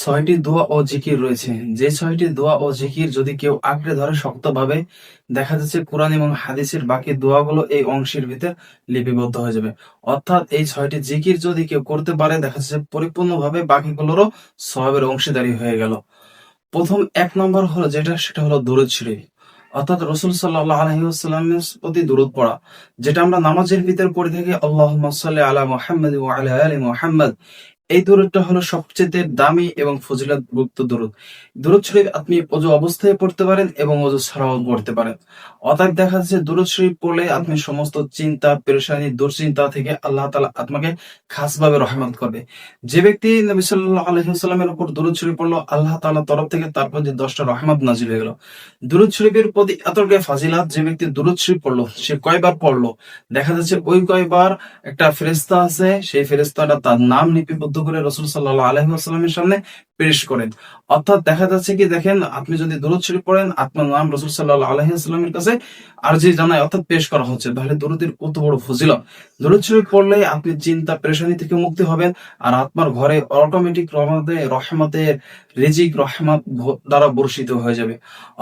ছয়টি দোয়া ও জিকির রয়েছে। যে ছয়টি দোয়া ও জিকির যদি কেউ আঁকড়ে ধরে শক্তভাবে, দেখা যাচ্ছে কোরআন এবং হাদিসের বাকি দোয়াগুলো এই অংশের ভিতর লিপিবদ্ধ হয়ে যাবে। অর্থাৎ এই ছয়টি জিকির যদি কেউ করতে পারে, দেখা যাচ্ছে পরিপূর্ণভাবে বাকিগুলোরও সবের অংশীদারি হয়ে গেল। প্রথম এক নম্বর হলো যেটা, সেটা হলো দূরত শরীফ। অর্থাৎ রসুল সাল্লাহ আলহিউসাল্লামের প্রতি দূরত পড়া, যেটা আমরা নামাজের ভিতরে পড়ে থাকি আল্লাহ সাল্লি আলা মোহাম্মদ ও আলা আলী মোহাম্মদ। এই দূরতটা হলো সবচেয়ে দামি এবং ফজিলত গুপ্ত দূরত দূরত শরীফ আপনি অজু অবস্থায় পড়তে পারেন এবং অজু ছাড়াও পড়তে পারেন। অতএব দেখা যাচ্ছে দূরত শরীফ পড়লে আপনি সমস্ত চিন্তা, পেরেশানি, দুশ্চিন্তা থেকে আল্লাহ তালা আপনাকে খাসভাবে রহমত করবে। যে ব্যক্তি নবী সাল্লাহ আলহিহাস্লামের উপর দূরত শরীফ পড়ল, আল্লাহ তালা তরফ থেকে তারপর যে দশটা রহমত নাজিল হয়ে গেল। দূরত শরীফের প্রতি এতটাই ফাজিলাত যে ব্যক্তি দূরত শরীফ পড়ল, সে কয়বার পড়ল? দেখা যাচ্ছে ওই কয়বার একটা ফেরেস্তা আছে, সেই ফেরেস্তাটা তার নাম লিপিবদ্ধ করে রসুল সাল্লাহ আলহিহাস্লামের সামনে পেশ করেন। অর্থাৎ দেখা যাচ্ছে কি, দেখেন, আপনি যদি দূরত শরীফ পড়েন, আপনার নাম রসুল সাল্লাহ আলহিহাস্লামের কাছে আরজি জানায়, অর্থাৎ পেশ করা হচ্ছে। তাহলে দূরতের কত বড় ফজিলত। দূরত শরীফ পড়লে আপনি চিন্তা, পেরেশানি থেকে মুক্তি হবেন, আর আপনার ঘরে অটোমেটিক রহমতে রহমতের রেজিক, রহমত দ্বারা বর্ষিত হয়ে যাবে।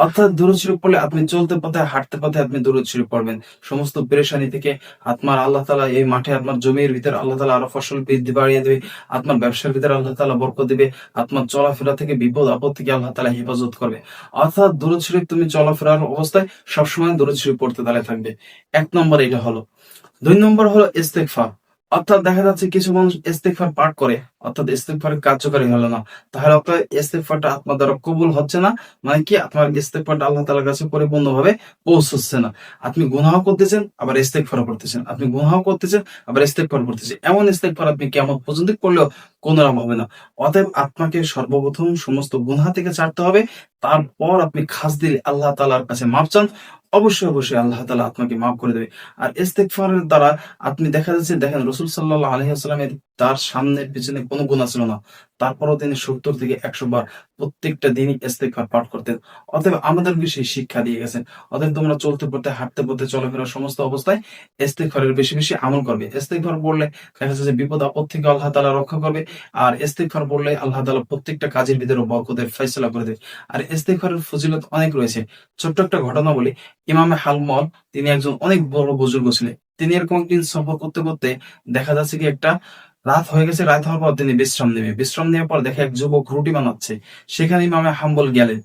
অর্থাৎ দূরত শরীফ পড়লে আপনি চলতে পথে, হাঁটতে পথে আপনি দূরত শরীফ পড়বেন। সমস্ত পেরেশানি থেকে আপনার আল্লাহ তালা এই মাঠে, আপনার জমির ভিতরে আল্লাহ তালা আরও ফসল বৃদ্ধি বাড়িয়ে দেবে, আপনার ব্যবসার ভিতরে আল্লাহ তালা বরকত দিবে, আপনার চলাফেরা থেকে বিপদ আপদ থেকে আল্লাহ তালা হেফাজত করবে? অর্থাৎ দূরত শরীফ তুমি চলাফেরার অবস্থায় সবসময় দূরত শরীফ পড়তে তালে থাকবে। এক নম্বর এটা হলো। দুই নম্বর হলো ইস্তেকফার অর্থাৎ দেখা যাচ্ছে কিছু মানুষ ইস্তেকফার পাঠ করে, অর্থাৎ ইস্তেকফারের কার্যকারী হলো না। তাহলে আপনার ইস্তেকফারটা আপনার দ্বারা কবুল হচ্ছে না মানে কি আপনার ইস্তেকফারটা আল্লাহ তালার কাছে পরিপূর্ণ ভাবে পৌঁছচ্ছে না। আপনি গুনাহ করতেছেন, আবার ইস্তেকফার করতেছেন। আপনি গুনাহ করতেছেন, আবার ইস্তেকফার করতেছেন। এমন ইস্তেকফার আপনি কেমন পর্যন্ত করলেও কোনো লাভ হবে না। অতএব আপনাকে সর্বপ্রথম সমস্ত গুনাহ থেকে ছাড়তে হবে। তারপর আপনি খাস দিলে আল্লাহ তালার কাছে মাপ চান। অবশ্যই অবশ্যই আল্লাহ তালা আপনাকে মাফ করে দেবে। আর ইস্তেকফারের দ্বারা আপনি দেখা যাচ্ছে, দেখেন রসুল সাল্লাহ আলহিহাস্লামের তার সামনে পিছনে কোনো গুণা ছিল না। তারপরও তিনি সত্তর থেকে একশো বার প্রত্যেকটা দিনই ইস্তেকফার পাঠ করতেন অতএব আমাদেরকে সেই শিক্ষা দিয়ে গেছেন। অতএব তোমরা চলতে পড়তে, হাঁটতে পড়তে চলাফেরা সমস্ত অবস্থায় ইস্তেকফারের বেশি বেশি আমল করবে। ইস্তেকফার পড়লে দেখা যাচ্ছে যে বিপদ আপদ থেকে আল্লাহ তালা রক্ষা করবে আর ইস্তেকফার পড়লে আল্লাহ তালা প্রত্যেকটা কাজের ভিতরে বরকতের ফয়সলা করে দেবে। আর ইস্তেকফারের ফজিলত অনেক রয়েছে। ছোট্ট একটা ঘটনা বলি। ইমামে হালমল তিনি একজন অনেক বড় বুজুর্গ ছিলেন। তিনি এরকম একদিন সফর করতে করতে দেখা যাচ্ছে কি একটা রাত হয়ে গেছে, রাত হওয়ার পর তিনি বিশ্রাম নেবে। বিশ্রাম নেওয়ার পর দেখে এক যুবক রুটি বানাচ্ছে। সেখানে ইমামে হাম্বল গেলেন।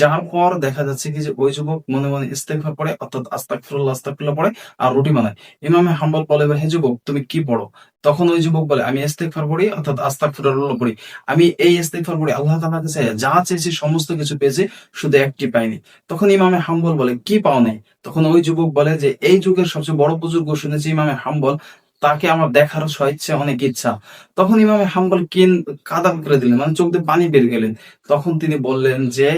যার পর দেখা যাচ্ছে কি যে ওই যুবক মনে মনে ইস্তেগফার পড়ে, অর্থাৎ আস্তাগফিরুল্লাহ আস্তাগফিরুল্লাহ পড়ে আর রুটি বানায়। ইমামে হাম্বল বলে হে যুবক, তুমি কি পড়ো? তখন ওই যুবক বলে, আমি ইস্তেগফার পড়ি, অর্থাৎ আস্তাগফিরুল্লাহ পড়ি। আমি এই ইস্তেগফার পড়ি, আল্লাহ তাআলার কাছে যা চেয়েছি, সমস্ত কিছু পেয়েছি, শুধু একটি পাইনি। তখন ইমামে হাম্বল বলে, কি পাও নাই তখন ওই যুবক বলে যে, এই যুগের সবচেয়ে বড় বুজুর্গ শুনেছি ইমামে হাম্বল তাকে আমার দেখার স্বইচ্ছে, অনেক ইচ্ছা। তখন ইমামে হাম্বল কিন, কাদা করে দিলেন মানে চোখ দিয়ে পানি বের গেলেন তখন তিনি বললেন যে,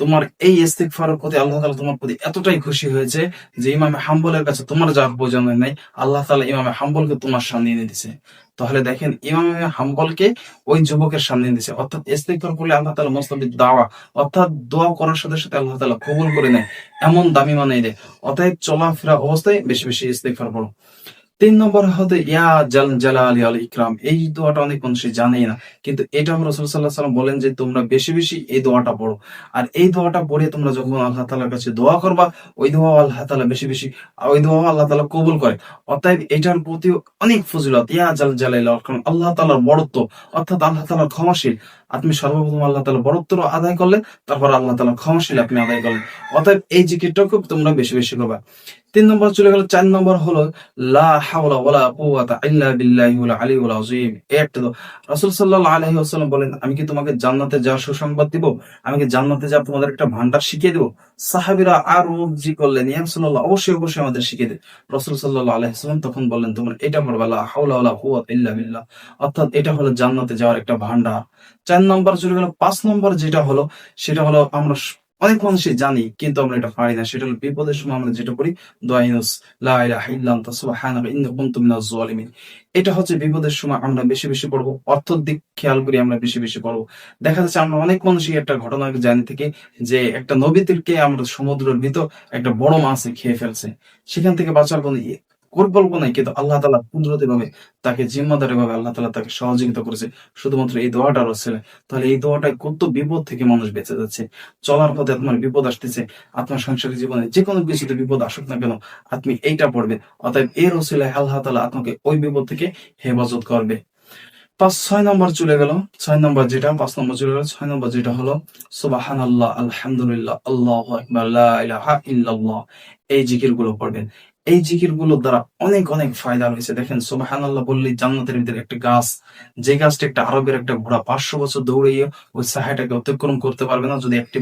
তোমার এই ইস্তেগফারের প্রতি আল্লাহ তাআলা তোমার প্রতি এতটাই খুশি হয়েছে যে ইমামে হাম্বলের কাছে তোমার যাওয়ার প্রয়োজন নাই, আল্লাহ তাআলা ইমামে হাম্বলকে তোমার সামনে এনে দিছে তাহলে দেখেন, ইমামে হাম্বলকে ওই যুবকের সামনে দিছে অর্থাৎ ইস্তেগফার করলে আল্লাহ তালা মোস্তাবিদ দাওয়া, অর্থাৎ দোয়া করার সাথে সাথে আল্লাহ তালা কবুল করে নেয়, এমন দামি মানে দেয়। অতএব চলাফেরা অবস্থায় বেশি বেশি ইস্তেগফার পড়ো। তিন নম্বর হতে, ইয়া জাল জালালি আল ইকরাম, এই দোয়াটা অনেক মানুষই জানেই না। কিন্তু এটা রসুল সাল্লাহ সাল্লাম বলেন যে, তোমরা বেশি বেশি এই দোয়াটা পড়ো। আর এই দোয়াটা পড়ে তোমরা যখন আল্লাহ তালার কাছে দোয়া করবা, ওই দোয়া আল্লাহ তালা বেশি বেশি ওই দোয়া আল্লাহ তালা কবুল করে। অতএব এটার প্রতি অনেক ফজিলত, ইয়া জাল জালাল আল্লাহ তালার বড়ত্ব, অর্থাৎ আল্লাহ তালার ক্ষমাশীল। আপনি সর্বপ্রথম আল্লাহ তালা বড়ত্ব আদায় করলেন, তারপর আল্লাহ তালা ক্ষমাশীল আপনি আদায় করলেন। অতএব এই জিকিরটাকে তোমরা বেশি বেশি করবা। তিন নম্বর চলে গেল, চার নম্বর হলো, লা হাওলা ওয়ালা কুওয়াতা ইল্লা বিল্লাহিল আলিউল আযীম। একটা তো রাসূল সাল্লাল্লাহু আলাইহি ওয়াসাল্লাম বলেন, আমি কি তোমাকে জান্নাতে যাওয়ার সুসংবাদ দিব? আমি কি জান্নাতে যাব তোমাদের একটা ভান্ডার শিখিয়ে দেব? সাহাবীরা আরও জি করলেন ইয়া রাসূলুল্লাহ অবশ্যই অবশ্যই আমাদের শিখিয়ে দেন। রাসূল সাল্লাল্লাহু আলাইহি ওয়াসাল্লাম তখন বললেন, তোমরা এটা পড়বা, লা হাওলা ওয়ালা কুওয়াতা ইল্লা বিল্লাহ। অর্থাৎ এটা হলো জান্নাতে যাওয়ার একটা ভান্ডার। চার নম্বর চলে গেল পাঁচ নম্বর যেটা হলো, সেটা হলো আমরা অনেক মানুষই জানি, কিন্তু আমরা এটা পারি না। সেটা হলো বিপদের সময় আমরা যেটা করি দোয়াইনুস লা ইলাহা ইল্লা আনতা সুবহানাকা ইন্নী কুনতু মিনাজ জালিমিন এটা হচ্ছে বিপদের সময় আমরা বেশি বেশি পড়ব, অর্থের দিক খেয়াল করি আমরা বেশি বেশি পড়ব। দেখা যাচ্ছে আমরা অনেক মানুষই একটা ঘটনা জানি থেকে যে একটা নবীদেরকে আমরা সমুদ্রের ভিতর একটা বড় মাছ খেয়ে ফেলছে। সেখান থেকে বাঁচার কোনো ই- পরিকল্পনায় কিন্তু আল্লাহ তালা কুদরতি ভাবে তাকে জিম্মাদারি ভাবে আল্লাহ তালা তাকে সহযোগিতা করেছে। শুধুমাত্র এই দোয়াটার ছেলে তাহলে এই দোয়াটায় কত বিপদ থেকে মানুষ বেঁচে যাচ্ছে? চলার পথে আপনার বিপদ আসতেছে, আপনার সাংসারিক জীবনে যে কোনো কিছুতে বিপদ আসুক না কেন, আপনি এইটা পড়বেন। অতএব এর ওসিলায় আল্লাহ তালা আপনাকে ওই বিপদ থেকে হেফাজত করবে। পাঁচ, ছয় নম্বর চলে গেল, ছয় নম্বর যেটা, পাঁচ নম্বর চলে গেল, ছয় নম্বর যেটা হলো সুবাহান আল্লাহ আলহামদুলিল্লাহ আল্লাহ ইল্লাল্লাহ, এই জিকিরগুলো পড়বেন। এই জিকিরগুলোর দ্বারা অনেক অনেক ফায়দা রয়েছে। দেখেন সুবাহান আল্লাহ বললেই জান্নাতের ভিতরে একটা গাছ, যে গাছটা একটা আরবের একটা ঘোড়া পাঁচশো বছর দৌড়িয়ে ওই সাহাটাকে অতিক্রম করতে পারবে না যদি একটি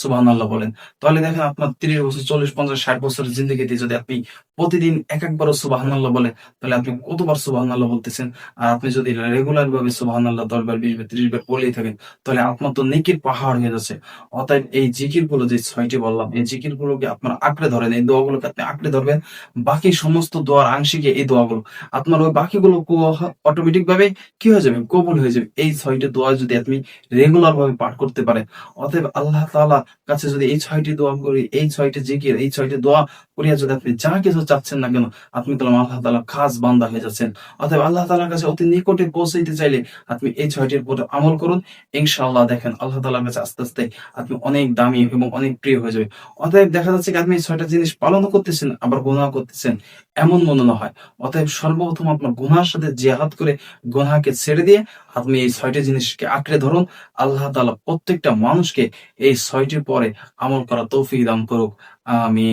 সুবাহান আল্লাহ বলেন। তাহলে দেখেন, আপনার তিরিশ বছর, চল্লিশ পঞ্চাশ, ষাট বছরের জিন্দগিতে যদি আপনি প্রতিদিন এক একবারও সুবাহান আল্লাহ বলেন, তাহলে আপনি কতবার সুবাহান আল্লাহ বলতেছেন? আর আপনি যদি রেগুলার ভাবে সুবাহান আল্লাহ দশ বার, বিশ বার, ত্রিশ বার বলেই থাকেন, তাহলে আপনার তো নেকির পাহাড় হয়ে যাচ্ছে। অতএব এই জিকিরগুলো যে ছয়টি বললাম, এই জিকির গুলোকে আপনার আঁকড়ে ধরেন, এই দোয়াগুলোকে আপনি আঁকড়ে ধরবেন বাকি সমস্ত দোয়ার আংশিকে এই দোয়াগুলো। আপনার ওই বাকিগুলো অটোমেটিক ভাবে কি হয়ে যাবে? কবুল হয়ে যাবে। এই ছয়টি দোয়া যদি আপনি রেগুলার ভাবে পাঠ করতে পারে অতএব আল্লাহ তাআলা কাছে যদি এই ছয়টি দোয়া করি, এই ছয়টি জিকির, এই ছয়টি দোয়া করিয়া যদি আপনি যা কিছু চাচ্ছেন না কেন, আপনি তো আল্লাহ তালা খাস বান্দা হয়ে যাচ্ছেন। অতএব আল্লাহ তালার কাছে অতি নিকটে পৌঁছাইতে চাইলে আপনি এই ছয়টির উপর আমল করুন। ইনশাআল্লাহ দেখেন আল্লাহ তালার কাছে আস্তে আস্তে আপনি অনেক দামি এবং অনেক প্রিয় হয়ে যাবে অতএব দেখা যাচ্ছে আপনি ছয়টা জিনিস পালন করতেছেন, আবার গুনাহ করতেছেন। এমন মনে না হয়। অতএব সর্বপ্রথম আপনার গুনার সাথে জেহাদ করে গুনাহকে ছেড়ে দিয়ে আপনি এই ছয়টি জিনিসকে আঁকড়ে ধরুন। আল্লাহ তাআলা প্রত্যেকটা মানুষকে এই ছয়টির পরে আমল করা তৌফিক দান করুক। আমি